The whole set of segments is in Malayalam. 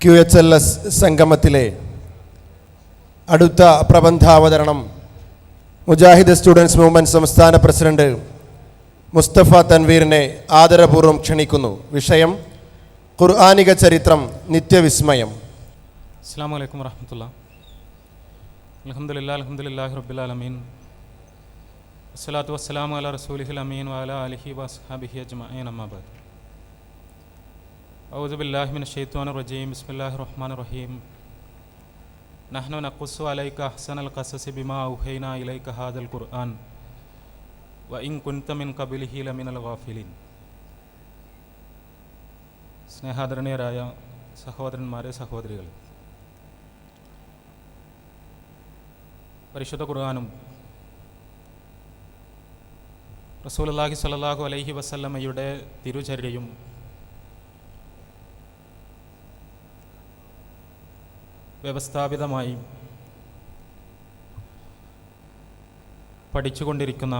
ക്യു എച്ച് എൽ എസ് സംഗമത്തിലെ അടുത്ത പ്രബന്ധാവതരണം മുജാഹിദ് സ്റ്റുഡൻസ് മൂവ്മെന്റ് സംസ്ഥാന പ്രസിഡന്റ് മുസ്തഫ തൻവീറിനെ ആദരപൂർവം ക്ഷണിക്കുന്നു. വിഷയം ഖുർആാനിക ചരിത്രം നിത്യവിസ്മയം. അസ്സാം വലൈക്കും വാഹമത്തുള്ള അലഹമുല്ല അലഹമുല്ലാഹി റബ്ബുലാലമീൻ വസ്സലാത്തു വസ്സലാമു അല റസൂലിഹിൽ അമീൻ വാല അലഹി വസ്ഹാബിഹി അജ്മഈൻ അമ്മാബാദ് أعوذ بالله من الشيطان الرجيم بسم الله الرحمن الرحيم نحن نقص عليك أحسن القصص بما أوحينا إليك هذا القرآن وإن كنت من قبله لمن الغافلين സ്നേഹാദരണീയരായ സഹോദരന്മാരെ സഹോദരികൾ പരിശുദ്ധ ഖുർആാനും റസൂലുള്ളാഹി സ്വല്ലല്ലാഹു അലൈഹി വസല്ലമയുടെ തിരുചര്യയും വ്യവസ്ഥാപിതമായി പഠിച്ചുകൊണ്ടിരിക്കുന്ന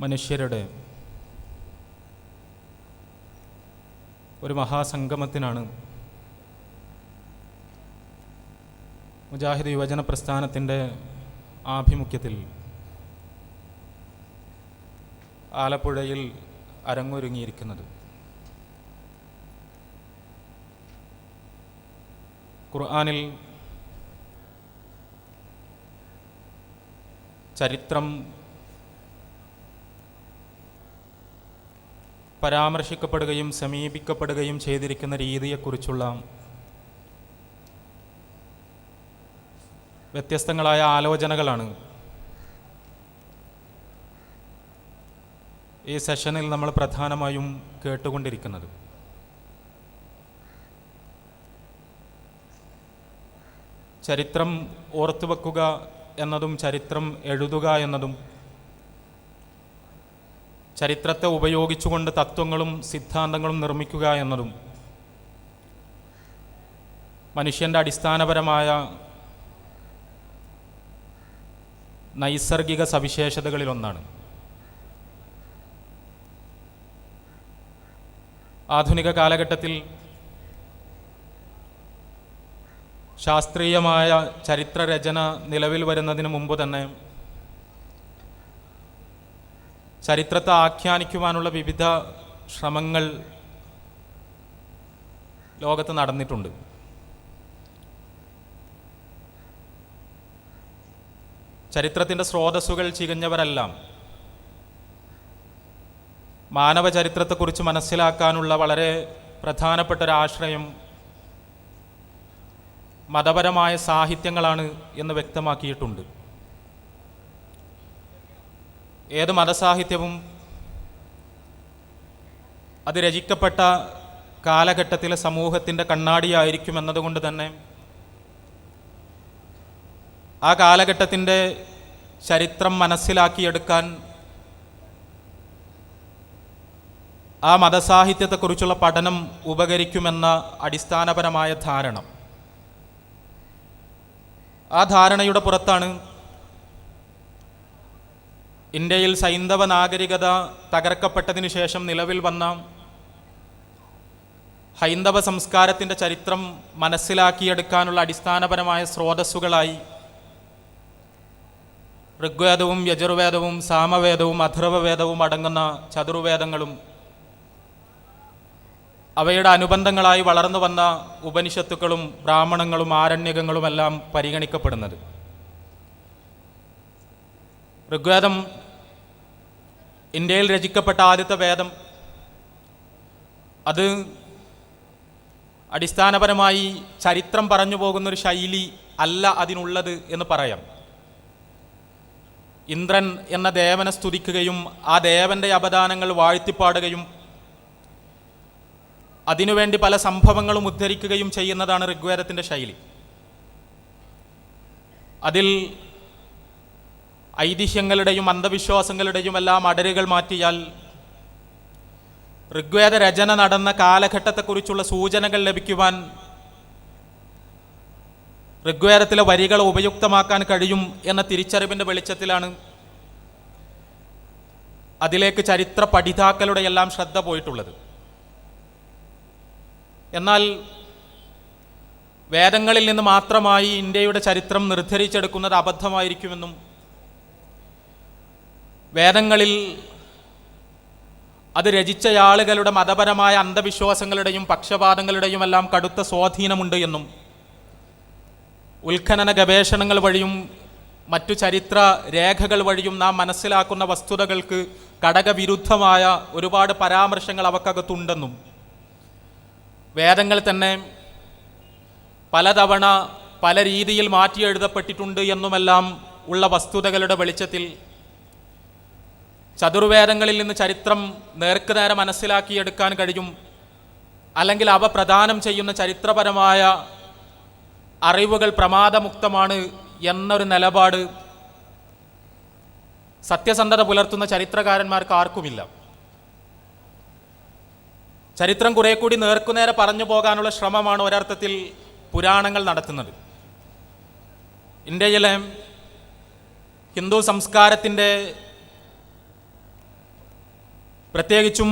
മനുഷ്യരുടെ ഒരു മഹാസംഗമത്തിനാണ് മുജാഹിദ് യുവജന പ്രസ്ഥാനത്തിന്റെ ആഭിമുഖ്യത്തിൽ ആലപ്പുഴയിൽ അരങ്ങൊരുങ്ങിയിരിക്കുന്നത്. ഖുർആാനിൽ ചരിത്രം പരാമർശിക്കപ്പെടുകയും സമീപിക്കപ്പെടുകയും ചെയ്തിരിക്കുന്ന രീതിയെക്കുറിച്ചുള്ള വ്യത്യസ്തങ്ങളായ ആലോചനകളാണ്. ഈ സെഷനിൽ നമ്മൾ പ്രധാനമായും കേട്ടുകൊണ്ടിരിക്കുന്നത്. ചരിത്രം ഓർത്തുവെക്കുക എന്നതും ചരിത്രം എഴുതുക എന്നതും ചരിത്രത്തെ ഉപയോഗിച്ചുകൊണ്ട് തത്വങ്ങളും സിദ്ധാന്തങ്ങളും നിർമ്മിക്കുക എന്നതും മനുഷ്യന്റെ അടിസ്ഥാനപരമായ നൈസർഗിക സവിശേഷതകളിലൊന്നാണ് ആധുനിക കാലഘട്ടത്തിൽ ശാസ്ത്രീയമായ ചരിത്രരചന നിലവിൽ വരുന്നതിന് മുമ്പ് തന്നെ ചരിത്രത്തെ ആഖ്യാനിക്കുവാനുള്ള വിവിധ ശ്രമങ്ങൾ ലോകത്ത് നടന്നിട്ടുണ്ട്. ചരിത്രത്തിന്റെ സ്രോതസ്സുകൾ ചികഞ്ഞവരെല്ലാം മാനവ ചരിത്രത്തെക്കുറിച്ച് മനസ്സിലാക്കാനുള്ള വളരെ പ്രധാനപ്പെട്ട ഒരു ആശ്രയം മതപരമായ സാഹിത്യങ്ങളാണ് എന്ന് വ്യക്തമാക്കിയിട്ടുണ്ട്. ഏത് മതസാഹിത്യവും അത് രചിക്കപ്പെട്ട കാലഘട്ടത്തിലെ സമൂഹത്തിന്റെ കണ്ണാടിയായിരിക്കും എന്നതുകൊണ്ട് തന്നെ ആ കാലഘട്ടത്തിന്റെ ചരിത്രം മനസ്സിലാക്കിയെടുക്കാൻ ആ മതസാഹിത്യത്തെക്കുറിച്ചുള്ള പഠനം ഉപകരിക്കുമെന്ന അടിസ്ഥാനപരമായ ധാരണ. ആ ധാരണയുടെ പുറത്താണ് ഇന്ത്യയിൽ സൈന്ധവ നാഗരികത തകർക്കപ്പെട്ടതിന് ശേഷം നിലവിൽ വന്ന ഹൈന്ദവ സംസ്കാരത്തിന്റെ ചരിത്രം മനസ്സിലാക്കിയെടുക്കാനുള്ള അടിസ്ഥാനപരമായ സ്രോതസ്സുകളായി ഋഗ്വേദവും യജുർവേദവും സാമവേദവും അഥർവവേദവും അടങ്ങുന്ന ചതുർവേദങ്ങളും അവയുടെ അനുബന്ധങ്ങളായി വളർന്നു വന്ന ഉപനിഷത്തുക്കളും ബ്രാഹ്മണങ്ങളും ആരണ്യകങ്ങളുമെല്ലാം പരിഗണിക്കപ്പെടുന്നത്. ഋഗ്വേദം ഇന്ത്യയിൽ രചിക്കപ്പെട്ട ആദ്യത്തെ വേദം. അത് അടിസ്ഥാനപരമായി ചരിത്രം പറഞ്ഞു പോകുന്നൊരു ശൈലി അല്ല അതിനുള്ളത് എന്ന് പറയാം. ഇന്ദ്രൻ എന്ന ദേവനെ സ്തുതിക്കുകയും ആ ദേവന്റെ അപദാനങ്ങൾ വാഴ്ത്തിപ്പാടുകയും അതിനുവേണ്ടി പല സംഭവങ്ങളും ഉദ്ധരിക്കുകയും ചെയ്യുന്നതാണ് ഋഗ്വേദത്തിന്റെ ശൈലി. അതിൽ ഐതിഹ്യങ്ങളുടെയും അന്ധവിശ്വാസങ്ങളുടെയും എല്ലാം അടരുകൾ മാറ്റിയാൽ ഋഗ്വേദ രചന നടന്ന കാലഘട്ടത്തെക്കുറിച്ചുള്ള സൂചനകൾ ലഭിക്കുവാൻ ഋഗ്വേദത്തിലെ വരികൾ ഉപയുക്തമാക്കാൻ കഴിയും എന്ന തിരിച്ചറിവിന്റെ വെളിച്ചത്തിലാണ് അതിലേക്ക് ചരിത്ര പഠിതാക്കളുടെ എല്ലാം ശ്രദ്ധ പോയിട്ടുള്ളത്. എന്നാൽ വേദങ്ങളിൽ നിന്ന് മാത്രമായി ഇന്ത്യയുടെ ചരിത്രം നിർദ്ധരിച്ചെടുക്കുന്നത് അബദ്ധമായിരിക്കുമെന്നും വേദങ്ങളിൽ അത് രചിച്ചയാളുകളുടെ മതപരമായ അന്ധവിശ്വാസങ്ങളുടെയും പക്ഷപാതങ്ങളുടെയും എല്ലാം കടുത്ത സ്വാധീനമുണ്ട് എന്നും ഉത്ഖനന ഗവേഷണങ്ങൾ വഴിയും മറ്റു ചരിത്ര രേഖകൾ വഴിയും നാം മനസ്സിലാക്കുന്ന വസ്തുതകൾക്ക് ഘടകവിരുദ്ധമായ ഒരുപാട് പരാമർശങ്ങൾ അവക്കകത്തുണ്ടെന്നും വേദങ്ങൾ തന്നെ പലതവണ പല രീതിയിൽ മാറ്റി എഴുതപ്പെട്ടിട്ടുണ്ട് എന്നുമെല്ലാം ഉള്ള വസ്തുതകളുടെ വെളിച്ചത്തിൽ ചതുർവേദങ്ങളിൽ നിന്ന് ചരിത്രം നേർക്കുനേരെ മനസ്സിലാക്കിയെടുക്കാൻ കഴിയും. അല്ലെങ്കിൽ അവ പ്രദാനം ചെയ്യുന്ന ചരിത്രപരമായ അറിവുകൾ പ്രമാദമുക്തമാണ് എന്നൊരു നിലപാട് സത്യസന്ധത പുലർത്തുന്ന ചരിത്രകാരന്മാർക്ക് ആർക്കുമില്ല. ചരിത്രം കുറെ കൂടി നേർക്കുനേരെ പറഞ്ഞു പോകാനുള്ള ശ്രമമാണ് ഒരർത്ഥത്തിൽ പുരാണങ്ങൾ നടത്തുന്നത്. ഇന്ത്യയിലെ ഹിന്ദു സംസ്കാരത്തിന്റെ പ്രത്യേകിച്ചും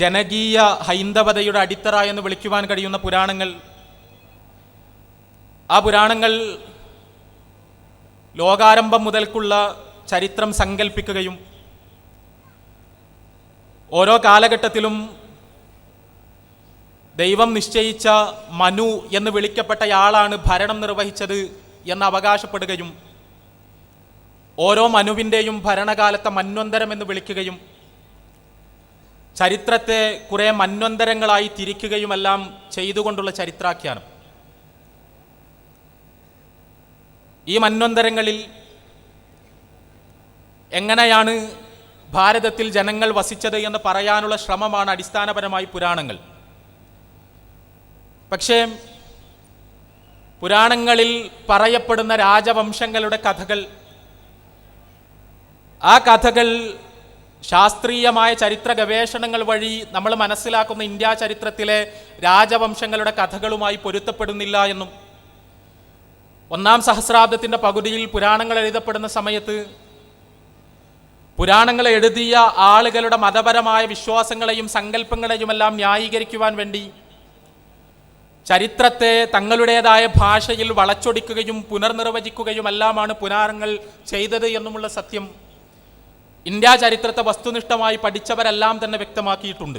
ജനകീയ ഹൈന്ദവതയുടെ അടിത്തറ എന്ന് വിളിക്കുവാൻ കഴിയുന്ന പുരാണങ്ങൾ ആ പുരാണങ്ങൾ ലോകാരംഭം മുതൽക്കുള്ള ചരിത്രം സങ്കല്പിക്കുകയും ഓരോ കാലഘട്ടത്തിലും ദൈവം നിശ്ചയിച്ച മനു എന്ന് വിളിക്കപ്പെട്ടയാളാണ് ഭരണം നിർവഹിച്ചത് എന്ന് അവകാശപ്പെടുകയും ഓരോ മനുവിന്റെയും ഭരണകാലത്തെ മന്വന്തരം എന്ന് വിളിക്കുകയും ചരിത്രത്തെ കുറേ മന്വന്തരങ്ങളായി തിരിക്കുകയുമെല്ലാം ചെയ്തുകൊണ്ടുള്ള ചരിത്രാഖ്യാനം. ഈ മന്വന്തരങ്ങളിൽ എങ്ങനെയാണ് ഭാരതത്തിൽ ജനങ്ങൾ വസിച്ചത് എന്ന് പറയാനുള്ള ശ്രമമാണ് അടിസ്ഥാനപരമായി പുരാണങ്ങൾ. പക്ഷേ പുരാണങ്ങളിൽ പറയപ്പെടുന്ന രാജവംശങ്ങളുടെ കഥകൾ ആ കഥകൾ ശാസ്ത്രീയമായ ചരിത്ര ഗവേഷണങ്ങൾ വഴി നമ്മൾ മനസ്സിലാക്കുന്ന ഇന്ത്യ ചരിത്രത്തിലെ രാജവംശങ്ങളുടെ കഥകളുമായി പൊരുത്തപ്പെടുന്നില്ല എന്നും ഒന്നാം സഹസ്രാബ്ദത്തിന്റെ പകുതിയിൽ പുരാണങ്ങൾ എഴുതപ്പെടുന്ന സമയത്ത് പുരാണങ്ങൾ എഴുതിയ ആളുകളുടെ മതപരമായ വിശ്വാസങ്ങളെയും സങ്കല്പങ്ങളെയുമെല്ലാം ന്യായീകരിക്കുവാൻ വേണ്ടി ചരിത്രത്തെ തങ്ങളുടേതായ ഭാഷയിൽ വളച്ചൊടിക്കുകയും പുനർനിർവചിക്കുകയുമെല്ലാമാണ് പുനാരങ്ങൾ ചെയ്തത് എന്നുമുള്ള സത്യം. ഇന്ത്യ ചരിത്രത്തെ വസ്തുനിഷ്ഠമായി പഠിച്ചവരെല്ലാം തന്നെ വ്യക്തമാക്കിയിട്ടുണ്ട്.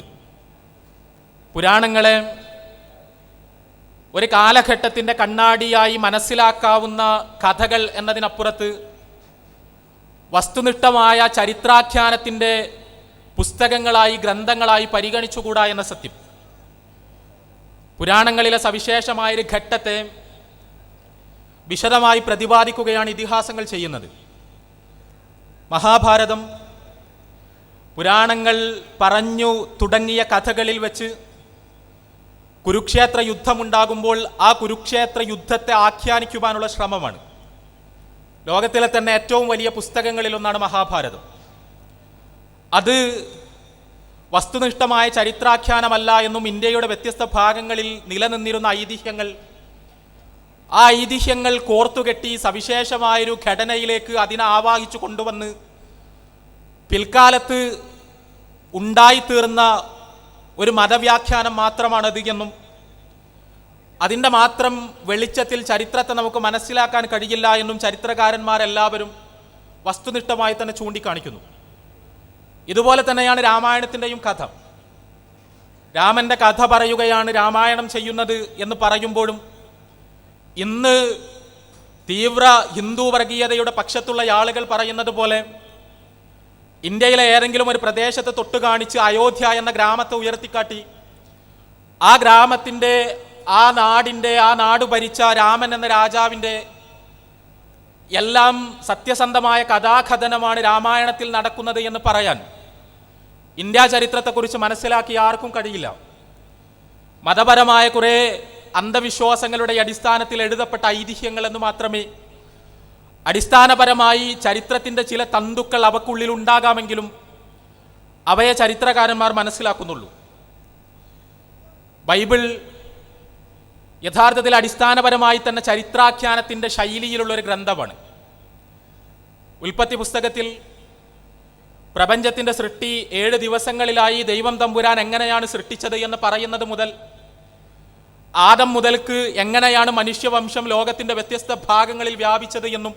പുരാണങ്ങളെ ഒരു കാലഘട്ടത്തിന്റെ കണ്ണാടിയായി മനസ്സിലാക്കാവുന്ന കഥകൾ എന്നതിനപ്പുറത്ത് വസ്തുനിഷ്ഠമായ ചരിത്രാഖ്യാനത്തിന്റെ പുസ്തകങ്ങളായി ഗ്രന്ഥങ്ങളായി പരിഗണിച്ചുകൂടാ എന്ന സത്യം. പുരാണങ്ങളിലെ സവിശേഷമായൊരു ഘട്ടത്തെ വിശദമായി പ്രതിപാദിക്കുകയാണ് ഇതിഹാസങ്ങൾ ചെയ്യുന്നത്. മഹാഭാരതം പുരാണങ്ങൾ പറഞ്ഞു തുടങ്ങിയ കഥകളിൽ വെച്ച് കുരുക്ഷേത്ര യുദ്ധമുണ്ടാകുമ്പോൾ ആ കുരുക്ഷേത്ര യുദ്ധത്തെ ആഖ്യാനിക്കുവാനുള്ള ശ്രമമാണ്. ലോകത്തിലെ തന്നെ ഏറ്റവും വലിയ പുസ്തകങ്ങളിലൊന്നാണ് മഹാഭാരതം. അത് വസ്തുനിഷ്ഠമായ ചരിത്രാഖ്യാനമല്ല എന്നും ഇന്ത്യയുടെ വ്യത്യസ്ത ഭാഗങ്ങളിൽ നിലനിന്നിരുന്ന ഐതിഹ്യങ്ങൾ. ആ ഐതിഹ്യങ്ങൾ കോർത്തുകെട്ടി സവിശേഷമായൊരു ഘടനയിലേക്ക് അതിനെ ആവാഹിച്ചു കൊണ്ടുവന്ന് പിൽക്കാലത്ത് ഉണ്ടായിത്തീർന്ന ഒരു മതവ്യാഖ്യാനം മാത്രമാണത് എന്നും അതിന്റെ മാത്രം വെളിച്ചത്തിൽ ചരിത്രത്തെ നമുക്ക് മനസ്സിലാക്കാൻ കഴിയില്ല എന്നും ചരിത്രകാരന്മാരെല്ലാവരും വസ്തുനിഷ്ഠമായി തന്നെ ചൂണ്ടിക്കാണിക്കുന്നു. ഇതുപോലെ തന്നെയാണ് രാമായണത്തിന്റെയും കഥ. രാമന്റെ കഥ പറയുകയാണ് രാമായണം ചെയ്യുന്നത് എന്ന് പറയുമ്പോഴും ഇന്ന് തീവ്ര ഹിന്ദു വർഗീയതയുടെ പക്ഷത്തുള്ള ആളുകൾ പറയുന്നത് പോലെ ഇന്ത്യയിലെ ഏതെങ്കിലും ഒരു പ്രദേശത്ത് തൊട്ട് കാണിച്ച് അയോധ്യ എന്ന ഗ്രാമത്തെ ഉയർത്തിക്കാട്ടി ആ ഗ്രാമത്തിന്റെ ആ നാടിന്റെ ആ നാട് ഭരിച്ച രാമൻ എന്ന രാജാവിന്റെ എല്ലാം സത്യസന്ധമായ കഥാകഥനമാണ് രാമായണത്തിൽ നടക്കുന്നത് എന്ന് പറയാൻ. ഇന്ത്യ ചരിത്രത്തെക്കുറിച്ച് മനസ്സിലാക്കി ആർക്കും കഴിയില്ല. മതപരമായ കുറേ അന്ധവിശ്വാസങ്ങളുടെ അടിസ്ഥാനത്തിൽ എഴുതപ്പെട്ട ഐതിഹ്യങ്ങളെന്ന് മാത്രമേ അടിസ്ഥാനപരമായി ചരിത്രത്തിന്റെ ചില തന്തുക്കൾ അവക്കുള്ളിൽ ഉണ്ടാകാമെങ്കിലും അവയെ ചരിത്രകാരന്മാർ മനസ്സിലാക്കുന്നുള്ളൂ. ബൈബിൾ യഥാർത്ഥത്തിൽ അടിസ്ഥാനപരമായി തന്നെ ചരിത്രാഖ്യാനത്തിന്റെ ശൈലിയിലുള്ള ഒരു ഗ്രന്ഥമാണ്. ഉൽപ്പത്തി പുസ്തകത്തിൽ പ്രപഞ്ചത്തിന്റെ സൃഷ്ടി ഏഴ് ദിവസങ്ങളിലായി ദൈവം തമ്പുരാൻ എങ്ങനെയാണ് സൃഷ്ടിച്ചത് എന്ന് പറയുന്നത് മുതൽ ആദം മുതൽക്ക് എങ്ങനെയാണ് മനുഷ്യവംശം ലോകത്തിന്റെ വ്യത്യസ്ത ഭാഗങ്ങളിൽ വ്യാപിച്ചത് എന്നും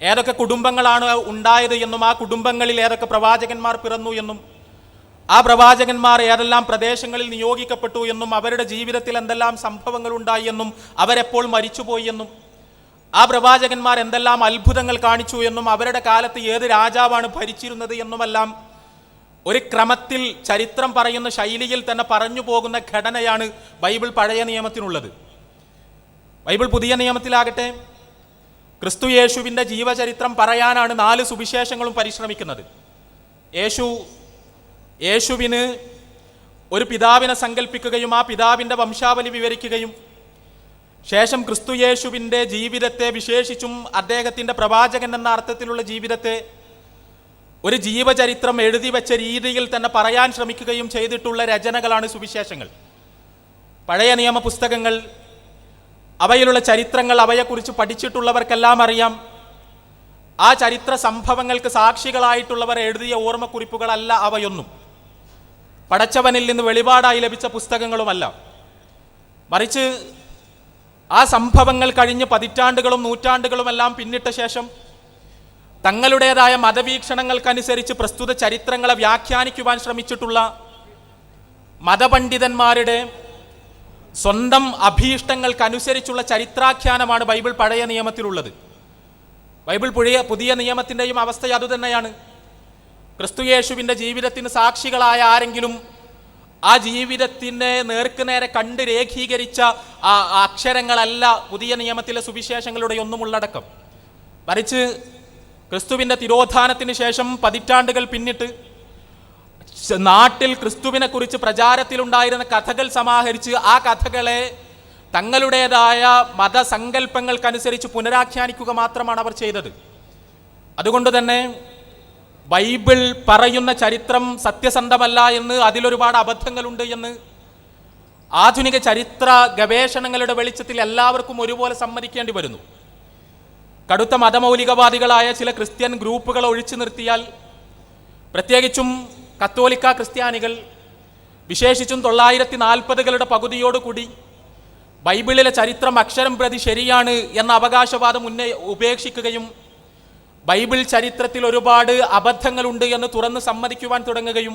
ഏതൊക്കെ കുടുംബങ്ങളാണ് ഉണ്ടായത് എന്നും ആ കുടുംബങ്ങളിൽ ഏതൊക്കെ പ്രവാചകന്മാർ പിറന്നു എന്നും ആ പ്രവാചകന്മാർ ഏതെല്ലാം പ്രദേശങ്ങളിൽ നിയോഗിക്കപ്പെട്ടു എന്നും അവരുടെ ജീവിതത്തിൽ എന്തെല്ലാം സംഭവങ്ങൾ ഉണ്ടായി എന്നും അവരെപ്പോൾ മരിച്ചുപോയി എന്നും ആ പ്രവാചകന്മാർ എന്തെല്ലാം അത്ഭുതങ്ങൾ കാണിച്ചു എന്നും അവരുടെ കാലത്ത് ഏത് രാജാവാണ് ഭരിച്ചിരുന്നത് എന്നുമെല്ലാം ഒരു ക്രമത്തിൽ ചരിത്രം പറയുന്ന ശൈലിയിൽ തന്നെ പറഞ്ഞു പോകുന്ന ഘടനയാണ് ബൈബിൾ പഴയ നിയമത്തിനുള്ളത്. ബൈബിൾ പുതിയ നിയമത്തിലാകട്ടെ ക്രിസ്തു യേശുവിന്റെ ജീവചരിത്രം പറയാനാണ് നാല് സുവിശേഷങ്ങളും പരിശ്രമിക്കുന്നത്. യേശു യേശുവിന് ഒരു പിതാവിനെ സങ്കല്പിക്കുകയും ആ പിതാവിന്റെ വംശാവലി വിവരിക്കുകയും ശേഷം ക്രിസ്തു യേശുവിന്റെ ജീവിതത്തെ വിശേഷിച്ചും അദ്ദേഹത്തിന്റെ പ്രവാചകൻ എന്ന അർത്ഥത്തിലുള്ള ജീവിതത്തെ ഒരു ജീവചരിത്രം എഴുതി വെച്ച രീതിയിൽ തന്നെ പറയാൻ ശ്രമിക്കുകയും ചെയ്തിട്ടുള്ള രചനകളാണ് സുവിശേഷങ്ങൾ. പഴയ നിയമ പുസ്തകങ്ങൾ അവയിലുള്ള ചരിത്രങ്ങൾ അവയെക്കുറിച്ച് പഠിച്ചിട്ടുള്ളവർക്കെല്ലാം അറിയാം. ആ ചരിത്ര സംഭവങ്ങൾക്ക് സാക്ഷികളായിട്ടുള്ളവർ എഴുതിയ ഓർമ്മക്കുറിപ്പുകളല്ല അവയൊന്നും. പടച്ചവനിൽ നിന്ന് വെളിപാടായി ലഭിച്ച പുസ്തകങ്ങളുമല്ല. മറിച്ച് ആ സംഭവങ്ങൾ കഴിഞ്ഞ് പതിറ്റാണ്ടുകളും നൂറ്റാണ്ടുകളുമെല്ലാം പിന്നിട്ട ശേഷം തങ്ങളുടേതായ മതവീക്ഷണങ്ങൾക്കനുസരിച്ച് പ്രസ്തുത ചരിത്രങ്ങളെ വ്യാഖ്യാനിക്കുവാൻ ശ്രമിച്ചിട്ടുള്ള മതപണ്ഡിതന്മാരുടെ സ്വന്തം അഭീഷ്ടങ്ങൾക്കനുസരിച്ചുള്ള ചരിത്രാഖ്യാനമാണ് ബൈബിൾ പഴയ നിയമത്തിലുള്ളത്. ബൈബിൾ പുതിയ പുതിയ നിയമത്തിന്റെയും അവസ്ഥ അതുതന്നെയാണ്. ക്രിസ്തുയേശുവിന്റെ ജീവിതത്തിന് സാക്ഷികളായ ആരെങ്കിലും ആ ജീവിതത്തിന്റെ നേർക്കുനേരെ കണ്ട് രേഖീകരിച്ച ആ അക്ഷരങ്ങളല്ല പുതിയ നിയമത്തിലെ സുവിശേഷങ്ങളുടെ ഒന്നും ഉള്ളടക്കം മറിച്ച് ക്രിസ്തുവിന്റെ തിരോധാനത്തിന് ശേഷം പതിറ്റാണ്ടുകൾ പിന്നിട്ട് നാട്ടിൽ ക്രിസ്തുവിനെ കുറിച്ച് പ്രചാരത്തിലുണ്ടായിരുന്ന കഥകൾ സമാഹരിച്ച് ആ കഥകളെ തങ്ങളുടേതായ മതസങ്കല്പങ്ങൾക്കനുസരിച്ച് പുനരാഖ്യാനിക്കുക മാത്രമാണ് അവർ ചെയ്തത്. അതുകൊണ്ട് തന്നെ ബൈബിൾ പറയുന്ന ചരിത്രം സത്യസന്ധമല്ല എന്ന് അതിലൊരുപാട് അബദ്ധങ്ങളുണ്ട് എന്ന് ആധുനിക ചരിത്ര ഗവേഷണങ്ങളുടെ വെളിച്ചത്തിൽ എല്ലാവർക്കും ഒരുപോലെ സമ്മതിക്കേണ്ടി വരുന്നു. കടുത്ത മതമൗലികവാദികളായ ചില ക്രിസ്ത്യൻ ഗ്രൂപ്പുകൾ ഒഴിച്ചു നിർത്തിയാൽ പ്രത്യേകിച്ചും കത്തോലിക്ക ക്രിസ്ത്യാനികൾ വിശേഷിച്ചും തൊള്ളായിരത്തി നാൽപ്പതുകളുടെ പകുതിയോടുകൂടി ബൈബിളിലെ ചരിത്രം അക്ഷരം പ്രതി ശരിയാണ് എന്ന അവകാശവാദം ഉന്നയി ഉപേക്ഷിക്കുകയും ബൈബിൾ ചരിത്രത്തിൽ ഒരുപാട് അബദ്ധങ്ങളുണ്ട് എന്ന് തുറന്ന് സമ്മതിക്കുവാൻ തുടങ്ങുകയും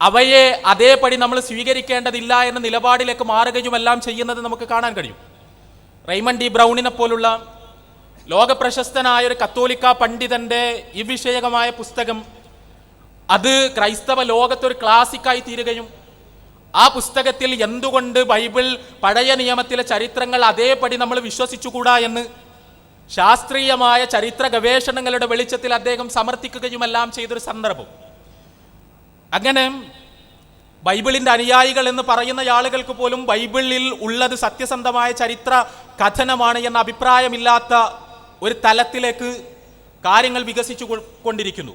അവയെ അതേപടി നമ്മൾ സ്വീകരിക്കേണ്ടതില്ല എന്ന നിലപാടിലേക്ക് മാറുകയുമെല്ലാം ചെയ്യുന്നത് നമുക്ക് കാണാൻ കഴിയും. റൈമൺ ഡി ബ്രൗണിനെ പോലുള്ള ലോകപ്രശസ്തനായ ഒരു കത്തോലിക്ക പണ്ഡിതന്റെ ഈ വിഷയകമായ പുസ്തകം അത് ക്രൈസ്തവ ലോകത്തൊരു ക്ലാസിക്കായി തീരുകയും ആ പുസ്തകത്തിൽ എന്തുകൊണ്ട് ബൈബിൾ പഴയ നിയമത്തിലെ ചരിത്രങ്ങൾ അതേപടി നമ്മൾ വിശ്വസിച്ചുകൂടാ എന്ന് ശാസ്ത്രീയമായ ചരിത്ര ഗവേഷണങ്ങളുടെ വെളിച്ചത്തിൽ അദ്ദേഹം സമർത്ഥിക്കുകയുമെല്ലാം ചെയ്തൊരു സന്ദർഭം. അങ്ങനെ ബൈബിളിന്റെ അനുയായികൾ എന്ന് പറയുന്ന ആളുകൾക്ക് പോലും ബൈബിളിൽ ഉള്ളത് സത്യസന്ധമായ ചരിത്ര കഥനമാണ് എന്ന അഭിപ്രായമില്ലാത്ത ഒരു തലത്തിലേക്ക് കാര്യങ്ങൾ വികസിച്ചു കൊണ്ടിരിക്കുന്നു.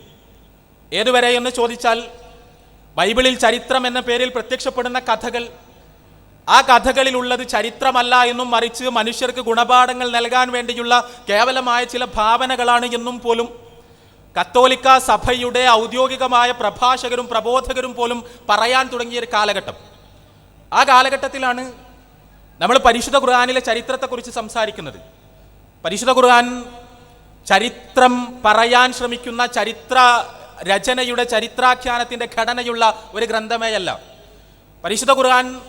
ഏതുവരെ എന്ന് ചോദിച്ചാൽ ബൈബിളിൽ ചരിത്രം എന്ന പേരിൽ പ്രത്യക്ഷപ്പെടുന്ന കഥകൾ ആ കഥകളിലുള്ളത് ചരിത്രമല്ല എന്നും മറിച്ച് മനുഷ്യർക്ക് ഗുണപാഠങ്ങൾ നൽകാൻ വേണ്ടിയുള്ള കേവലമായ ചില ഭാവനകളാണ് എന്നും പോലും കത്തോലിക്ക സഭയുടെ ഔദ്യോഗികമായ പ്രഭാഷകരും പ്രബോധകരും പോലും പറയാൻ തുടങ്ങിയ ഒരു കാലഘട്ടം. ആ കാലഘട്ടത്തിലാണ് നമ്മൾ പരിശുദ്ധ ഖുർആാനിലെ ചരിത്രത്തെക്കുറിച്ച് സംസാരിക്കുന്നത്. പരിശുദ്ധ ഖുർആൻ ചരിത്രം പറയാൻ ശ്രമിക്കുന്ന ചരിത്ര രചനയുടെ ചരിത്രാഖ്യാനത്തിന്റെ ഘടനയുള്ള ഒരു ഗ്രന്ഥമേയല്ല. പരിശുദ്ധ ഖുർആൻ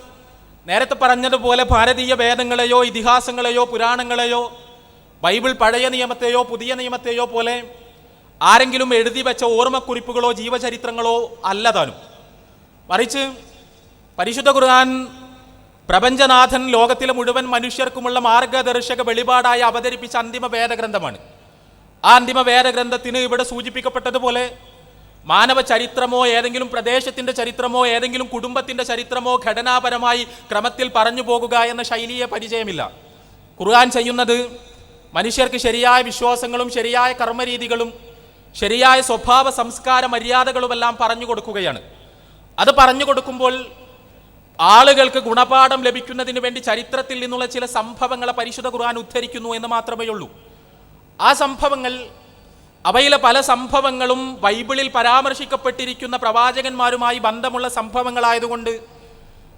നേരത്തെ പറഞ്ഞതുപോലെ ഭാരതീയ വേദങ്ങളെയോ ഇതിഹാസങ്ങളെയോ പുരാണങ്ങളെയോ ബൈബിൾ പഴയ നിയമത്തെയോ പുതിയ നിയമത്തെയോ പോലെ ആരെങ്കിലും എഴുതി വെച്ച ഓർമ്മക്കുറിപ്പുകളോ ജീവചരിത്രങ്ങളോ അല്ല താനും മറിച്ച് പരിശുദ്ധ ഖുർആൻ പ്രപഞ്ചനാഥൻ ലോകത്തിലെ മുഴുവൻ മനുഷ്യർക്കുമുള്ള മാർഗദർശക വെളിപാടായി അവതരിപ്പിച്ച അന്തിമ വേദഗ്രന്ഥമാണ്. ആ അന്തിമ വേദഗ്രന്ഥത്തിന് ഇവിടെ സൂചിപ്പിക്കപ്പെട്ടതുപോലെ മാനവ ചരിത്രമോ ഏതെങ്കിലും പ്രദേശത്തിന്റെ ചരിത്രമോ ഏതെങ്കിലും കുടുംബത്തിന്റെ ചരിത്രമോ ഘടനാപരമായി ക്രമത്തിൽ പറഞ്ഞു പോകുക എന്ന ശൈലിയെ പരിചയമില്ല. ഖുർആൻ ചെയ്യുന്നത് മനുഷ്യർക്ക് ശരിയായ വിശ്വാസങ്ങളും ശരിയായ കർമ്മരീതികളും ശരിയായ സ്വഭാവ സംസ്കാര മര്യാദകളുമെല്ലാം പറഞ്ഞു കൊടുക്കുകയാണ്. അത് പറഞ്ഞു കൊടുക്കുമ്പോൾ ആളുകൾക്ക് ഗുണപാഠം ലഭിക്കുന്നതിന് വേണ്ടി ചരിത്രത്തിൽ നിന്നുള്ള ചില സംഭവങ്ങളെ പരിശുദ്ധ ഖുർആൻ ഉദ്ധരിക്കുന്നു എന്ന് മാത്രമേ ഉള്ളൂ ആ സംഭവങ്ങൾ അവയിലെ പല സംഭവങ്ങളും ബൈബിളിൽ പരാമർശിക്കപ്പെട്ടിരിക്കുന്ന പ്രവാചകന്മാരുമായി ബന്ധമുള്ള സംഭവങ്ങളായതുകൊണ്ട്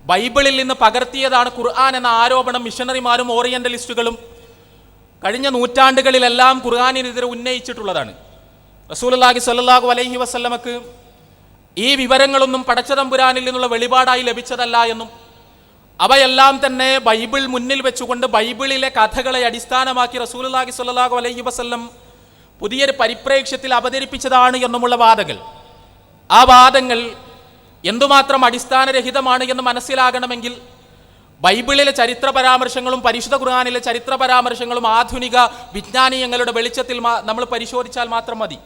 ബൈബിളിൽ നിന്ന് പകർത്തിയതാണ് ഖുർആൻ എന്ന ആരോപണം മിഷണറിമാരും ഓറിയന്റലിസ്റ്റുകളും കഴിഞ്ഞ നൂറ്റാണ്ടുകളിലെല്ലാം ഖുർആാനിനെതിരെ ഉന്നയിച്ചിട്ടുള്ളതാണ്. റസൂലുള്ളാഹി സല്ലാഹു അലൈഹി വസ്ലമക്ക് ഈ വിവരങ്ങളൊന്നും പടച്ചതമ്പുരാനിൽ നിന്നുള്ള വെളിപാടായി ലഭിച്ചതല്ല എന്നും അവയെല്ലാം തന്നെ ബൈബിൾ മുന്നിൽ വെച്ചുകൊണ്ട് ബൈബിളിലെ കഥകളെ അടിസ്ഥാനമാക്കി റസൂലുള്ളാഹി സ്വല്ലല്ലാഹു അലൈഹി വസല്ലം പുതിയൊരു പരിപ്രേക്ഷ്യത്തിൽ അവതരിപ്പിച്ചതാണ് എന്നുമുള്ള വാദങ്ങൾ. ആ വാദങ്ങൾ എന്തുമാത്രം അടിസ്ഥാനരഹിതമാണ് എന്ന് മനസ്സിലാകണമെങ്കിൽ ബൈബിളിലെ ചരിത്ര പരാമർശങ്ങളും പരിശുദ്ധ ഖുർആാനിലെ ചരിത്ര പരാമർശങ്ങളും ആധുനിക വിജ്ഞാനീയങ്ങളുടെ വെളിച്ചത്തിൽ നമ്മൾ പരിശോധിച്ചാൽ മാത്രം മതി.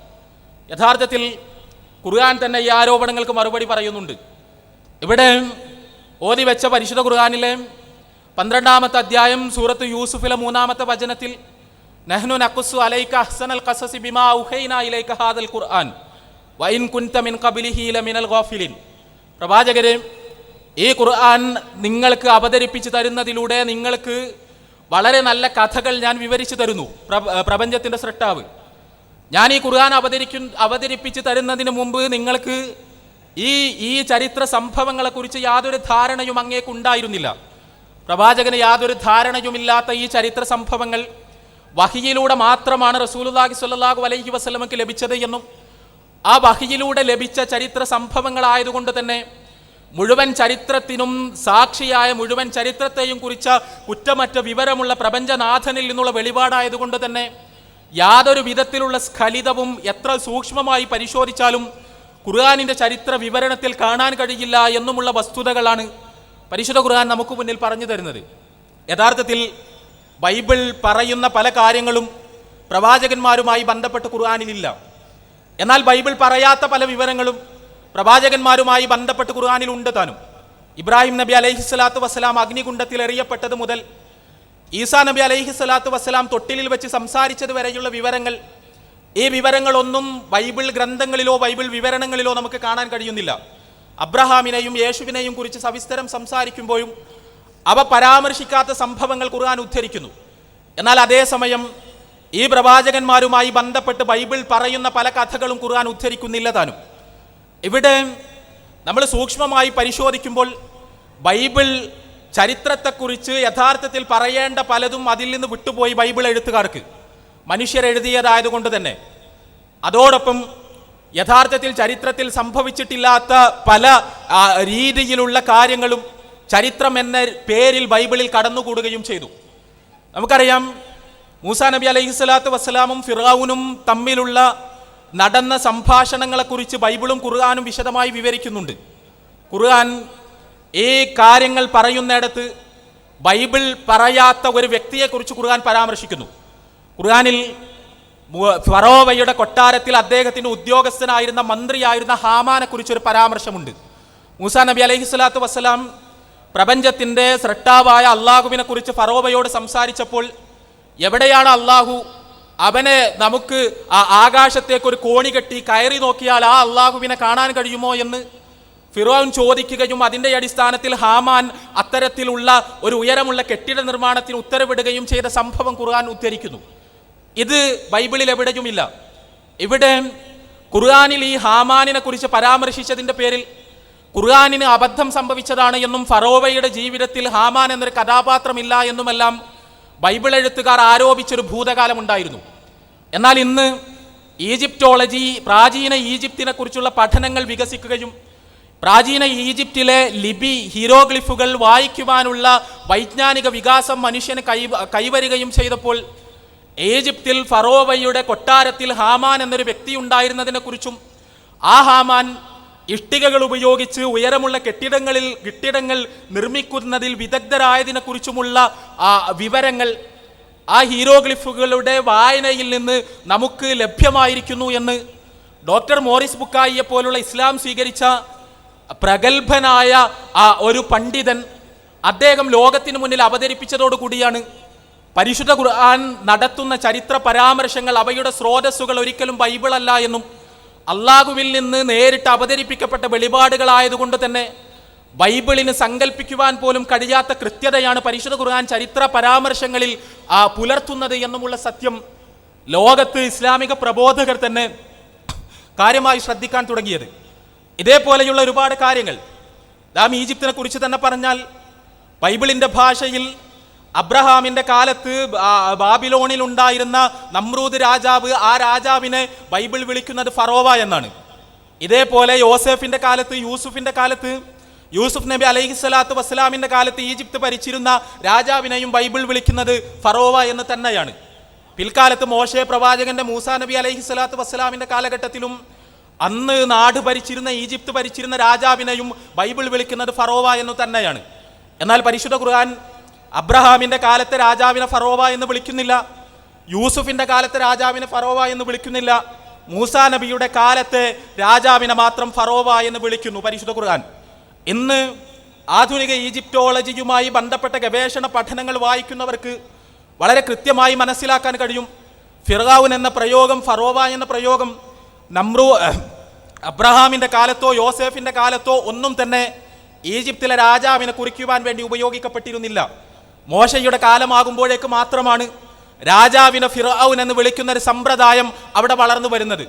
യഥാർത്ഥത്തിൽ ഖുർആൻ തന്നെ ഈ ആരോപണങ്ങൾക്ക് മറുപടി പറയുന്നുണ്ട്. ഇവിടെ ഓതി വെച്ച പരിശുദ്ധ ഖുർആാനിലെ പന്ത്രണ്ടാമത്തെ അധ്യായം സൂറത്ത് യൂസുഫിലെ മൂന്നാമത്തെ വചനത്തിൽ നഹ്നു നഖുസു അലൈക അഹ്സനൽ ഖസസി ബിമാ ഉഹൈന ഇലൈക ഹാദൽ ഖുർആൻ. വൈൻ കുൻത മിൻ ഖബലിഹി ലമിനൽ ഗാഫിലിൻ. പ്രവാചകരെ ഈ ഖുർആൻ നിങ്ങൾക്ക് അവതരിപ്പിച്ചു തരുന്നതിലൂടെ നിങ്ങൾക്ക് വളരെ നല്ല കഥകൾ ഞാൻ വിവരിച്ചു തരുന്നു പ്രപഞ്ചത്തിന്റെ സൃഷ്ടാവ്. ഞാൻ ഈ ഖുർആൻ അവതരിക്കും അവതരിപ്പിച്ച് തരുന്നതിന് മുമ്പ് നിങ്ങൾക്ക് ഈ ഈ ചരിത്ര സംഭവങ്ങളെക്കുറിച്ച് യാതൊരു ധാരണയും അങ്ങേക്കുണ്ടായിരുന്നില്ല പ്രവാചകന് യാതൊരു ധാരണയുമില്ലാത്ത ഈ ചരിത്ര സംഭവങ്ങൾ വഹിയിലൂടെ മാത്രമാണ് റസൂലുള്ളാഹി സ്വല്ലല്ലാഹു അലൈഹി വസല്ലമക്ക് ലഭിച്ചത് എന്നും ആ വഹിയിലൂടെ ലഭിച്ച ചരിത്ര സംഭവങ്ങളായതുകൊണ്ട് തന്നെ മുഴുവൻ ചരിത്രത്തിനും സാക്ഷിയായ മുഴുവൻ ചരിത്രത്തെയും കുറിച്ച കുറ്റമറ്റ വിവരമുള്ള പ്രപഞ്ചനാഥനിൽ നിന്നുള്ള വെളിപാടായതുകൊണ്ട് തന്നെ യാതൊരു വിധത്തിലുള്ള സ്ഖലിതവും എത്ര സൂക്ഷ്മമായി പരിശോധിച്ചാലും ഖുർആാനിന്റെ ചരിത്ര വിവരണത്തിൽ കാണാൻ കഴിയില്ല എന്നുമുള്ള വസ്തുതകളാണ് പരിശുദ്ധ ഖുർആൻ നമുക്ക് മുന്നിൽ പറഞ്ഞു തരുന്നത്. യഥാർത്ഥത്തിൽ ബൈബിൾ പറയുന്ന പല കാര്യങ്ങളും പ്രവാചകന്മാരുമായി ബന്ധപ്പെട്ട് ഖുർആാനിലില്ല. എന്നാൽ ബൈബിൾ പറയാത്ത പല വിവരങ്ങളും പ്രവാചകന്മാരുമായി ബന്ധപ്പെട്ട് ഖുർആാനിലുണ്ട് താനും. ഇബ്രാഹിം നബി അലൈഹി സ്വലാത്തു വസ്സലാം അഗ്നികുണ്ഡത്തിൽ എറിയപ്പെട്ടത് മുതൽ ഈസാ നബി അലൈഹി സ്വലാത്തു വസ്സലാം തൊട്ടിലിൽ വെച്ച് സംസാരിച്ചത് വരെയുള്ള വിവരങ്ങൾ ഈ വിവരങ്ങളൊന്നും ബൈബിൾ ഗ്രന്ഥങ്ങളിലോ ബൈബിൾ വിവരണങ്ങളിലോ നമുക്ക് കാണാൻ കഴിയുന്നില്ല. അബ്രഹാമിനെയും യേശുവിനെയും കുറിച്ച് സവിസ്തരം സംസാരിക്കുമ്പോഴും അവ പരാമർശിക്കാത്ത സംഭവങ്ങൾ ഖുർആൻ ഉദ്ധരിക്കുന്നു. എന്നാൽ അതേസമയം ഈ പ്രവാചകന്മാരുമായി ബന്ധപ്പെട്ട് ബൈബിൾ പറയുന്ന പല കഥകളും ഖുർആൻ ഉദ്ധരിക്കുന്നില്ല താനും. ഇവിടെ നമ്മൾ സൂക്ഷ്മമായി പരിശോധിക്കുമ്പോൾ ബൈബിൾ ചരിത്രത്തെക്കുറിച്ച് യഥാർത്ഥത്തിൽ പറയേണ്ട പലതും അതിൽ നിന്ന് വിട്ടുപോയി ബൈബിൾ എഴുത്തുകാർക്ക്. മനുഷ്യരെഴുതിയതായതുകൊണ്ട് തന്നെ. അതോടൊപ്പം യഥാർത്ഥത്തിൽ ചരിത്രത്തിൽ സംഭവിച്ചിട്ടില്ലാത്ത പല രീതിയിലുള്ള കാര്യങ്ങളും ചരിത്രം എന്ന പേരിൽ ബൈബിളിൽ കടന്നുകൂടുകയും ചെയ്തു. നമുക്കറിയാം മൂസാ നബി അലൈഹി സ്വലാത്തു വസ്സലാമും ഫിറാവുനും തമ്മിലുള്ള നടന്ന സംഭാഷണങ്ങളെക്കുറിച്ച് ബൈബിളും ഖുർആാനും വിശദമായി വിവരിക്കുന്നുണ്ട്. ഖുർആൻ ഈ കാര്യങ്ങൾ പറയുന്നിടത്ത് ബൈബിൾ പറയാത്ത ഒരു വ്യക്തിയെക്കുറിച്ച് ഖുർആൻ പരാമർശിക്കുന്നു. ഖുർആനിൽ ഫറോവയുടെ കൊട്ടാരത്തിൽ അദ്ദേഹത്തിന്റെ ഉദ്യോഗസ്ഥനായിരുന്ന മന്ത്രിയായിരുന്ന ഹാമാനെക്കുറിച്ചൊരു പരാമർശമുണ്ട്. മൂസാ നബി അലൈഹി സ്വലാത്തു വസ്സലാം പ്രപഞ്ചത്തിന്റെ സൃഷ്ടാവായ അള്ളാഹുവിനെ കുറിച്ച് ഫറോബയോട് സംസാരിച്ചപ്പോൾ എവിടെയാണ് അള്ളാഹു? അവനെ നമുക്ക് ആ ആകാശത്തേക്ക് ഒരു കോണി കെട്ടി കയറി നോക്കിയാൽ ആ അള്ളാഹുവിനെ കാണാൻ കഴിയുമോ എന്ന് ഫിറോൻ ചോദിക്കുകയും അതിന്റെ അടിസ്ഥാനത്തിൽ ഹാമാൻ അത്തരത്തിലുള്ള ഒരു ഉയരമുള്ള കെട്ടിട നിർമ്മാണത്തിന് ഉത്തരവിടുകയും ചെയ്ത സംഭവം ഖുർആൻ ഉദ്ധരിക്കുന്നു. ഇത് ബൈബിളിൽ എവിടെയുമില്ല. ഇവിടെ ഖുർആാനിൽ ഈ ഹാമാനിനെ കുറിച്ച് പരാമർശിച്ചതിന്റെ പേരിൽ ഖുർആാനിന് അബദ്ധം സംഭവിച്ചതാണ് എന്നും ഫറോവയുടെ ജീവിതത്തിൽ ഹാമാൻ എന്നൊരു കഥാപാത്രമില്ല എന്നുമെല്ലാം ബൈബിൾ എഴുത്തുകാർ ആരോപിച്ചൊരു ഭൂതകാലമുണ്ടായിരുന്നു എന്നാൽ ഇന്ന് ഈജിപ്റ്റോളജി പ്രാചീന ഈജിപ്തിനെ കുറിച്ചുള്ള പഠനങ്ങൾ വികസിക്കുകയും പ്രാചീന ഈജിപ്തിലെ ലിപി ഹീറോഗ്ലിഫുകൾ വായിക്കുവാനുള്ള വൈജ്ഞാനിക വികാസം മനുഷ്യന് കൈ കൈവരികയും ചെയ്തപ്പോൾ ഈജിപ്തിൽ ഫറോവയുടെ കൊട്ടാരത്തിൽ ഹാമാൻ എന്നൊരു വ്യക്തി ഉണ്ടായിരുന്നതിനെക്കുറിച്ചും ആ ഹാമാൻ ഇഷ്ടികകൾ ഉപയോഗിച്ച് ഉയരമുള്ള കെട്ടിടങ്ങളിൽ കെട്ടിടങ്ങൾ നിർമ്മിക്കുന്നതിൽ വിദഗ്ധരായതിനെ കുറിച്ചുമുള്ള ആ വിവരങ്ങൾ ആ ഹീറോഗ്ലിഫുകളുടെ വായനയിൽ നിന്ന് നമുക്ക് ലഭ്യമായിരിക്കുന്നു എന്ന് ഡോക്ടർ മോറിസ് ബുക്കായിയെ പോലുള്ള ഇസ്ലാം സ്വീകരിച്ച പ്രഗത്ഭനായ ആ ഒരു പണ്ഡിതൻ അദ്ദേഹം ലോകത്തിന് മുന്നിൽ അവതരിപ്പിച്ചതോടുകൂടിയാണ് പരിശുദ്ധ ഖുർആൻ നടത്തുന്ന ചരിത്ര പരാമർശങ്ങൾ അവയുടെ സ്രോതസ്സുകൾ ഒരിക്കലും ബൈബിളല്ല എന്നും അള്ളാഹുവിൽ നിന്ന് നേരിട്ട് അവതരിപ്പിക്കപ്പെട്ട വെളിപാടുകളായതുകൊണ്ട് തന്നെ ബൈബിളിന് സങ്കല്പിക്കുവാൻ പോലും കഴിയാത്ത കൃത്യതയാണ് പരിശുദ്ധ ഖുർആൻ ചരിത്ര പരാമർശങ്ങളിൽ പുലർത്തുന്നത് എന്നുമുള്ള സത്യം ലോകത്ത് ഇസ്ലാമിക പ്രബോധകർ തന്നെ കാര്യമായി ശ്രദ്ധിക്കാൻ തുടങ്ങിയത്. ഇതേപോലെയുള്ള ഒരുപാട് കാര്യങ്ങൾ. ദാം ഈജിപ്തിനെ കുറിച്ച് തന്നെ പറഞ്ഞാൽ ബൈബിളിന്റെ ഭാഷയിൽ അബ്രഹാമിന്റെ കാലത്ത് ബാബിലോണിൽ ഉണ്ടായിരുന്ന നമ്രൂദ് രാജാവ് ആ രാജാവിനെ ബൈബിൾ വിളിക്കുന്നത് ഫറോവ എന്നാണ്. ഇതേപോലെ യോസെഫിന്റെ കാലത്ത് യൂസുഫിന്റെ കാലത്ത് യൂസുഫ് നബി അലൈഹി സ്വലാത്തു വസ്സലാമിന്റെ കാലത്ത് ഈജിപ്ത് ഭരിച്ചിരുന്ന രാജാവിനെയും ബൈബിൾ വിളിക്കുന്നത് ഫറോവ എന്ന് തന്നെയാണ്. പിൽക്കാലത്ത് മോശെ പ്രവാചകന്റെ മൂസാ നബി അലൈഹി സ്വലാത്തു വസ്സലാമിന്റെ കാലഘട്ടത്തിലും അന്ന് നാട് ഭരിച്ചിരുന്ന ഈജിപ്ത് ഭരിച്ചിരുന്ന രാജാവിനെയും ബൈബിൾ വിളിക്കുന്നത് ഫറോവ എന്ന് തന്നെയാണ്. എന്നാൽ പരിശുദ്ധ ഖുർആൻ അബ്രഹാമിന്റെ കാലത്തെ രാജാവിനെ ഫറോവ എന്ന് വിളിക്കുന്നില്ല. യൂസുഫിന്റെ കാലത്തെ രാജാവിനെ ഫറോവ എന്ന് വിളിക്കുന്നില്ല. മൂസാ നബിയുടെ കാലത്തെ രാജാവിനെ മാത്രം ഫറോവ എന്ന് വിളിക്കുന്നു പരിശുദ്ധ ഖുർആൻ. ഇന്ന് ആധുനിക ഈജിപ്റ്റോളജിയുമായി ബന്ധപ്പെട്ട ഗവേഷണ പഠനങ്ങൾ വായിക്കുന്നവർക്ക് വളരെ കൃത്യമായി മനസ്സിലാക്കാൻ കഴിയും. ഫിർഗാവുൻ എന്ന പ്രയോഗം ഫറോവ എന്ന പ്രയോഗം നമ്രു അബ്രഹാമിന്റെ കാലത്തോ യോസെഫിന്റെ കാലത്തോ ഒന്നും തന്നെ ഈജിപ്തിലെ രാജാവിനെ കുറിക്കുവാൻ വേണ്ടി ഉപയോഗിക്കപ്പെട്ടിരുന്നില്ല. മോശയുടെ കാലമാകുമ്പോഴേക്ക് മാത്രമാണ് രാജാവിനെ ഫിറൌൻ എന്ന് വിളിക്കുന്ന ഒരു സമ്പ്രദായം അവിടെ വളർന്നു വരുന്നത്.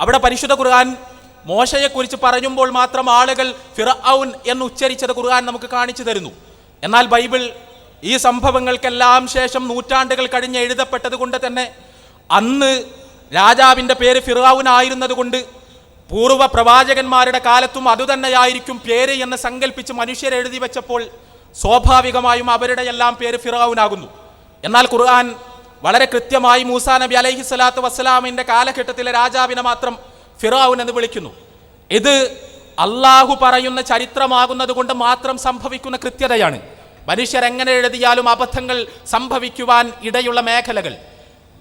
അവിടെ പരിശുദ്ധ ഖുർആൻ മോശയെക്കുറിച്ച് പറയുമ്പോൾ മാത്രം ആളുകൾ ഫിറൌൻ എന്ന് ഉച്ചരിച്ചത് ഖുർആൻ നമുക്ക് കാണിച്ചു തരുന്നു. എന്നാൽ ബൈബിൾ ഈ സംഭവങ്ങൾക്കെല്ലാം ശേഷം നൂറ്റാണ്ടുകൾ കഴിഞ്ഞ് എഴുതപ്പെട്ടത് കൊണ്ട് തന്നെ അന്ന് രാജാവിന്റെ പേര് ഫിറൌൻ ആയിരുന്നത് കൊണ്ട് പൂർവ പ്രവാചകന്മാരുടെ കാലത്തും അതുതന്നെയായിരിക്കും പേര് എന്ന് സങ്കല്പിച്ച് മനുഷ്യരെഴുതി വെച്ചപ്പോൾ സ്വാഭാവികമായും അവരുടെ എല്ലാം പേര് ഫിറാവുനാകുന്നു. എന്നാൽ ഖുർആൻ വളരെ കൃത്യമായി മൂസാ നബി അലൈഹി സ്വലാത്തു വസ്സലാമിന്റെ കാലഘട്ടത്തിലെ രാജാവിനെ മാത്രം ഫിറാവുൻ എന്ന് വിളിക്കുന്നു. ഇത് അള്ളാഹു പറയുന്ന ചരിത്രമാകുന്നത് കൊണ്ട് മാത്രം സംഭവിക്കുന്ന കൃത്യതയാണ്. മനുഷ്യർ എങ്ങനെ എഴുതിയാലും അബദ്ധങ്ങൾ സംഭവിക്കുവാൻ ഇടയുള്ള മേഖലകൾ.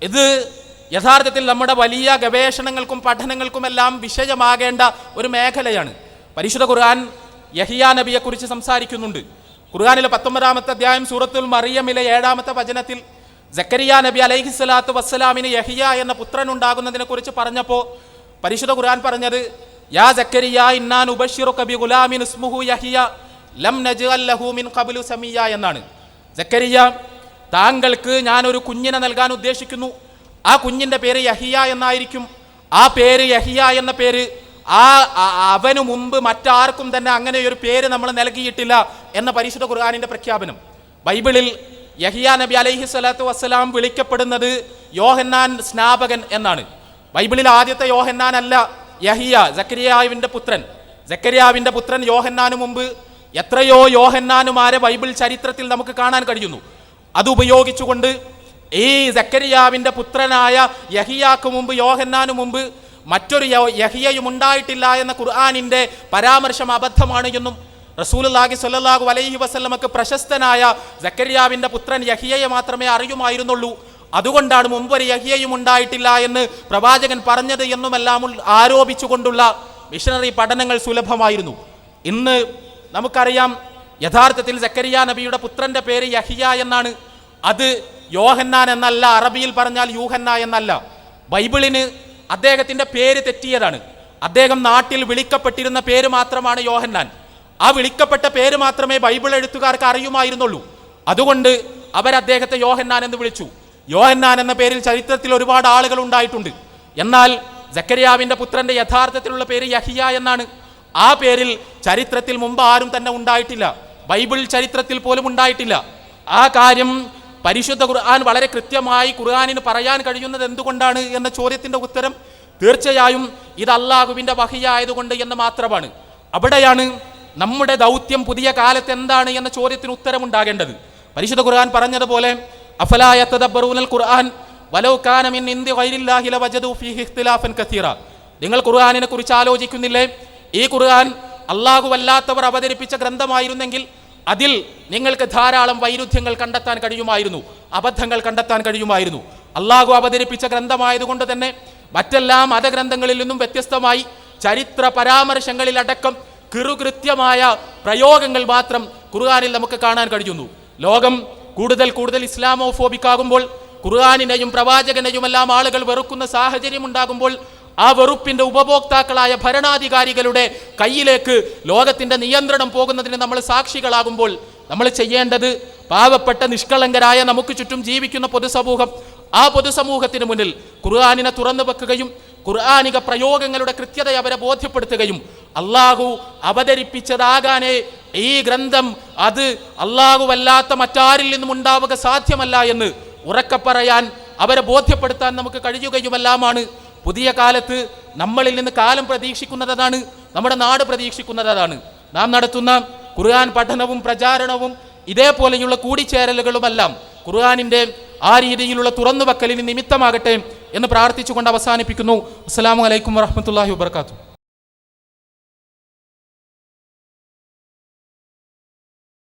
ഇത് യഥാർത്ഥത്തിൽ നമ്മുടെ വലിയ ഗവേഷണങ്ങൾക്കും പഠനങ്ങൾക്കുമെല്ലാം വിഷയമാകേണ്ട ഒരു മേഖലയാണ്. പരിശുദ്ധ ഖുർആൻ യഹിയ നബിയെക്കുറിച്ച് സംസാരിക്കുന്നുണ്ട്. ഖുർആാനിലെ പത്തൊമ്പതാമത്തെ അധ്യായം സൂറത്തുൽ മറിയമിലെ ഏഴാമത്തെ വചനത്തിൽ ജക്കരിയ നബി അലൈഹി സ്വലാത്തു വസ്സലാമിന് യഹിയ എന്ന പുത്രൻ ഉണ്ടാകുന്നതിനെ കുറിച്ച് പറഞ്ഞപ്പോൾ പരിശുദ്ധ ഖുർആൻ പറഞ്ഞത് യാ ജക്കരിയ ഇന്നാൻ ഉബഷിറു കബി ഗുലാമിൻ ഉസ്മുഹു യഹിയ ലം നജ് അല്ലഹു മിൻ കബുലു സമിയ എന്നാണ്. ജക്കരിയ താങ്കൾക്ക് ഞാനൊരു കുഞ്ഞിനെ നൽകാൻ ഉദ്ദേശിക്കുന്നു. ആ കുഞ്ഞിന്റെ പേര് യഹിയ എന്നായിരിക്കും. ആ പേര് യഹിയ എന്ന പേര് ആ അവനു മുമ്പ് മറ്റാർക്കും തന്നെ അങ്ങനെ ഒരു പേര് നമ്മൾ നൽകിയിട്ടില്ല എന്ന പരിശുദ്ധ ഖുർആാനിന്റെ പ്രഖ്യാപനം. ബൈബിളിൽ യഹിയ നബി അലൈഹി സ്വലാത്തു വസ്സലാം വിളിക്കപ്പെടുന്നത് യോഹന്നാൻ സ്നാപകൻ എന്നാണ്. ബൈബിളിൽ ആദ്യത്തെ യോഹന്നാൻ അല്ല യഹിയ ജക്കരിയാവിന്റെ പുത്രൻ. ജക്കരിയാവിന്റെ പുത്രൻ യോഹന്നാനു മുമ്പ് എത്രയോ യോഹന്നാനുമാരെ ബൈബിൾ ചരിത്രത്തിൽ നമുക്ക് കാണാൻ കഴിയുന്നു. അതുപയോഗിച്ചുകൊണ്ട് ഈ ജക്കരിയാവിന്റെ പുത്രനായ യഹിയാക്ക് മുമ്പ് യോഹന്നാനു മുമ്പ് മറ്റൊരു യഹിയയും ഉണ്ടായിട്ടില്ല എന്ന ഖുർആാനിന്റെ പരാമർശം അബദ്ധമാണ് എന്നും റസൂലുള്ളാഹി സ്വല്ലല്ലാഹു അലൈഹി വസല്ലമക്ക് പ്രശസ്തനായ ജക്കരിയാവിന്റെ പുത്രൻ യഹിയയെ മാത്രമേ അറിയുമായിരുന്നുള്ളൂ. അതുകൊണ്ടാണ് മുമ്പ് ഒരു യഹിയയും ഉണ്ടായിട്ടില്ല എന്ന് പ്രവാചകൻ പറഞ്ഞത് എന്നുമെല്ലാം ആരോപിച്ചുകൊണ്ടുള്ള മിഷണറി പഠനങ്ങൾ സുലഭമായിരുന്നു. ഇന്ന് നമുക്കറിയാം യഥാർത്ഥത്തിൽ സക്കരിയ നബിയുടെ പുത്രന്റെ പേര് യഹിയ എന്നാണ്. അത് യോഹന്നാൻ എന്നല്ല അറബിയിൽ പറഞ്ഞാൽ യൂഹന്ന എന്നല്ല. ബൈബിളിന് അദ്ദേഹത്തിന്റെ പേര് തെറ്റിയതാണ്. അദ്ദേഹം നാട്ടിൽ വിളിക്കപ്പെട്ടിരുന്ന പേര് മാത്രമാണ് യോഹന്നാൻ. ആ വിളിക്കപ്പെട്ട പേര് മാത്രമേ ബൈബിൾ എഴുത്തുകാർക്ക് അറിയുമായിരുന്നുള്ളൂ. അതുകൊണ്ട് അവർ അദ്ദേഹത്തെ യോഹന്നാൻ എന്ന് വിളിച്ചു. യോഹന്നാൻ എന്ന പേരിൽ ചരിത്രത്തിൽ ഒരുപാട് ആളുകൾ ഉണ്ടായിട്ടുണ്ട്. എന്നാൽ ജക്കരിയാവിന്റെ പുത്രന്റെ യഥാർത്ഥത്തിലുള്ള പേര് യഹിയ എന്നാണ്. ആ പേരിൽ ചരിത്രത്തിൽ മുമ്പ് ആരും തന്നെ ഉണ്ടായിട്ടില്ല. ബൈബിൾ ചരിത്രത്തിൽ പോലും ഉണ്ടായിട്ടില്ല. ആ കാര്യം പരിശുദ്ധ ഖുർആൻ വളരെ കൃത്യമായി ഖുർആാനിന് പറയാൻ കഴിയുന്നത് എന്തുകൊണ്ടാണ് എന്ന ചോദ്യത്തിന്റെ ഉത്തരം തീർച്ചയായും ഇത് അള്ളാഹുവിന്റെ വഹിയായതുകൊണ്ട് എന്ന് മാത്രമാണ്. അവിടെയാണ് നമ്മുടെ ദൗത്യം പുതിയ കാലത്ത് എന്താണ് എന്ന ചോദ്യത്തിന് ഉത്തരമുണ്ടാകേണ്ടത് പരിശുദ്ധ ഖുർആൻ പറഞ്ഞതുപോലെ അഫലായ തദബ്ബറൂനൽ ഖുർആൻ ഇഖ്തിലാഫൻ കസീറ. നിങ്ങൾ ഖുർആാനിനെ കുറിച്ച് ആലോചിക്കുന്നില്ലേ? ഈ ഖുർആൻ അള്ളാഹു വല്ലാത്തവർ അവതരിപ്പിച്ച ഗ്രന്ഥമായിരുന്നെങ്കിൽ അതിൽ നിങ്ങൾക്ക് ധാരാളം വൈരുദ്ധ്യങ്ങൾ കണ്ടെത്താൻ കഴിയുമായിരുന്നു അബദ്ധങ്ങൾ കണ്ടെത്താൻ കഴിയുമായിരുന്നു. അള്ളാഹു അവതരിപ്പിച്ച ഗ്രന്ഥമായതുകൊണ്ട് തന്നെ മറ്റെല്ലാ മതഗ്രന്ഥങ്ങളിൽ നിന്നും വ്യത്യസ്തമായി ചരിത്ര പരാമർശങ്ങളിലടക്കം കിറുകൃത്യമായ പ്രയോഗങ്ങൾ മാത്രം ഖുർആാനിൽ നമുക്ക് കാണാൻ കഴിയുന്നു. ലോകം കൂടുതൽ കൂടുതൽ ഇസ്ലാമോഫോബിക് ആകുമ്പോൾ ഖുർആാനിനെയും പ്രവാചകനെയുമെല്ലാം ആളുകൾ വെറുക്കുന്ന സാഹചര്യം ഉണ്ടാകുമ്പോൾ ആ വെറുപ്പിന്റെ ഉപഭോക്താക്കളായ ഭരണാധികാരികളുടെ കയ്യിലേക്ക് ലോകത്തിന്റെ നിയന്ത്രണം പോകുന്നതിന് നമ്മൾ സാക്ഷികളാകുമ്പോൾ നമ്മൾ ചെയ്യേണ്ടത് പാവപ്പെട്ട നിഷ്കളങ്കരായ നമുക്ക് ചുറ്റും ജീവിക്കുന്ന പൊതുസമൂഹം ആ പൊതുസമൂഹത്തിന് മുന്നിൽ ഖുർആാനിനെ തുറന്നു വെക്കുകയും ഖുർആാനിക പ്രയോഗങ്ങളുടെ കൃത്യത അവരെ ബോധ്യപ്പെടുത്തുകയും അള്ളാഹു അവതരിപ്പിച്ചതാകാനേ ഈ ഗ്രന്ഥം അത് അല്ലാത്ത മറ്റാരിൽ നിന്നും ഉണ്ടാവുക സാധ്യമല്ല എന്ന് ഉറക്കെ പറയാൻ അവരെ ബോധ്യപ്പെടുത്താൻ നമുക്ക് കഴിയുകയുമെല്ലാമാണ്. പുതിയ കാലത്ത് നമ്മളിൽ നിന്ന് കാലം പ്രതീക്ഷിക്കുന്നത് അതാണ് നമ്മുടെ നാട് പ്രതീക്ഷിക്കുന്നത് അതാണ്. നാം നടത്തുന്ന ഖുർആൻ പഠനവും പ്രചാരണവും ഇതേപോലെയുള്ള കൂടിച്ചേരലുകളുമെല്ലാം ഖുർആാനിന്റെ ആ രീതിയിലുള്ള തുറന്നു വക്കലിന് നിമിത്തമാകട്ടെ എന്ന് പ്രാർത്ഥിച്ചുകൊണ്ട് അവസാനിപ്പിക്കുന്നു. അസ്സാം വലൈക്കും വറഹമത്തല്ലാഹി വാത്തു